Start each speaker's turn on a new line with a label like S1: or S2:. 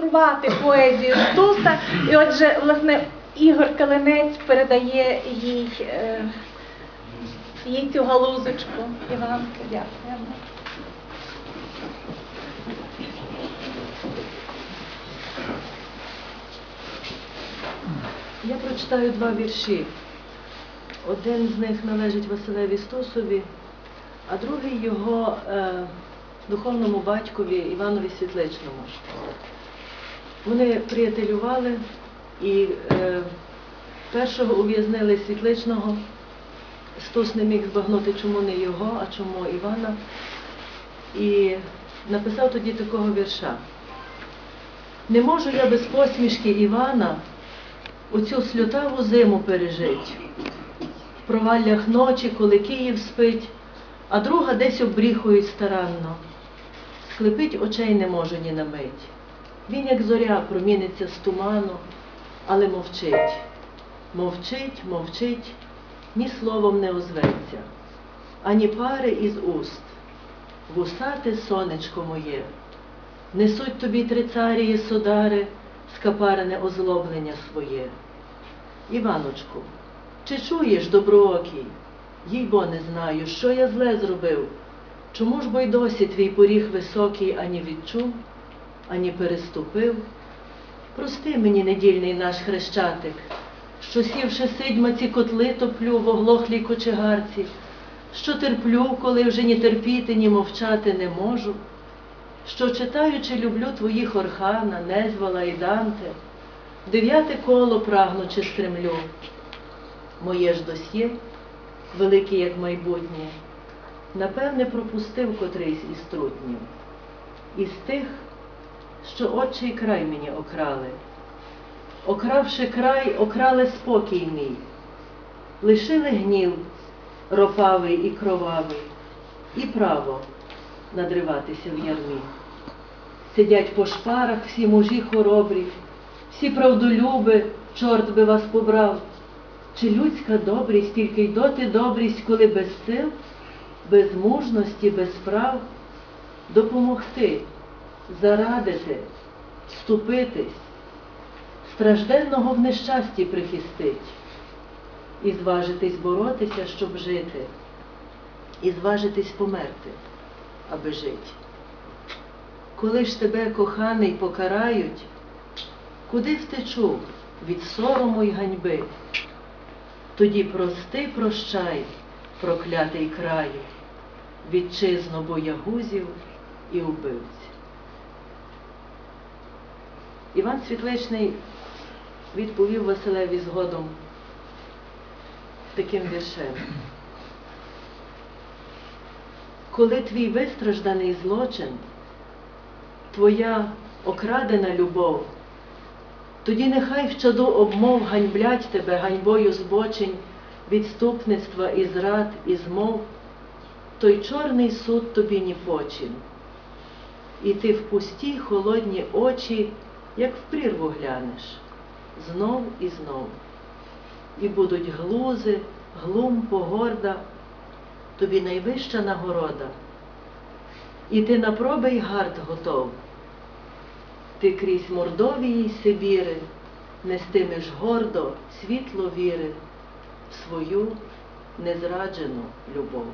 S1: продемонструвати поезію Стуса. І отже, власне, Ігор Калинець передає їй, е, їй цю галузочку. Іванка, дякуємо.
S2: Я прочитаю два вірші. Один з них належить Василеві Стосові, а другий його е, духовному батькові Іванові Світличному. Вони приятелювали і е, першого ув'язнили Світличного. Стус не міг збагнути, чому не його, а чому Івана. І написав тоді такого вірша. Не можу я без посмішки Івана оцю сльотаву зиму пережить. В проваллях ночі, коли Київ спить, а друга десь обріхують старанно. Склепить очей не можу ні на мить. Він, як зоря, проміниться з туману, але мовчить. Мовчить, мовчить, ні словом не озветься, ані пари із уст. Вусате сонечко моє, несуть тобі трицарії содари, скапарене озлоблення своє. Іваночку, чи чуєш, доброокий? Їй бо не знаю, що я зле зробив. Чому ж бо й досі твій поріг високий ані відчув, ані переступив? Прости мені, недільний наш хрещатик, що сівши сидьма ці котли топлю в оглохлій кочегарці, що терплю, коли вже ні терпіти, ні мовчати не можу, що читаючи, люблю твоїх Орхана, Незвала і Данте, дев'яте коло прагнучи стремлю. Моє ж досьє, велике, як майбутнє, напевне, пропустив котрийсь із трутнів, із тих, що отчий край мені окрали. Окравши край, окрали спокій мій, лишили гнів ропавий і кровавий, і право надриватися в ярмі. Сидять по шпарах всі мужі хоробрі, всі правдолюби, чорт би вас побрав. Чи людська добрість, тільки й доти добрість, коли без сил, без мужності, без прав, допомогти, зарадити, вступитись, стражденного в нещасті прихистить, і зважитись боротися, щоб жити, і зважитись померти, аби жити. Коли ж тебе, коханий, покарають, куди втечу від сорому й ганьби? Тоді прости, прощай, проклятий краю, вітчизно боягузів і убивць. Іван Світличний відповів Василеві згодом таким віршем. Коли твій вистражданий злочин, твоя окрадена любов, тоді нехай в чаду обмов ганьблять тебе ганьбою збочень, відступництва і зрад, і змов, той чорний суд тобі ні почин. І ти в пусті холодні очі, як в прірву глянеш, знов і знов. І будуть глузи, глум, погорда, тобі найвища нагорода. І ти на проби й гард готов. Ти крізь Мордовії й Сибіри нестимеш гордо світло віри в свою незраджену любов.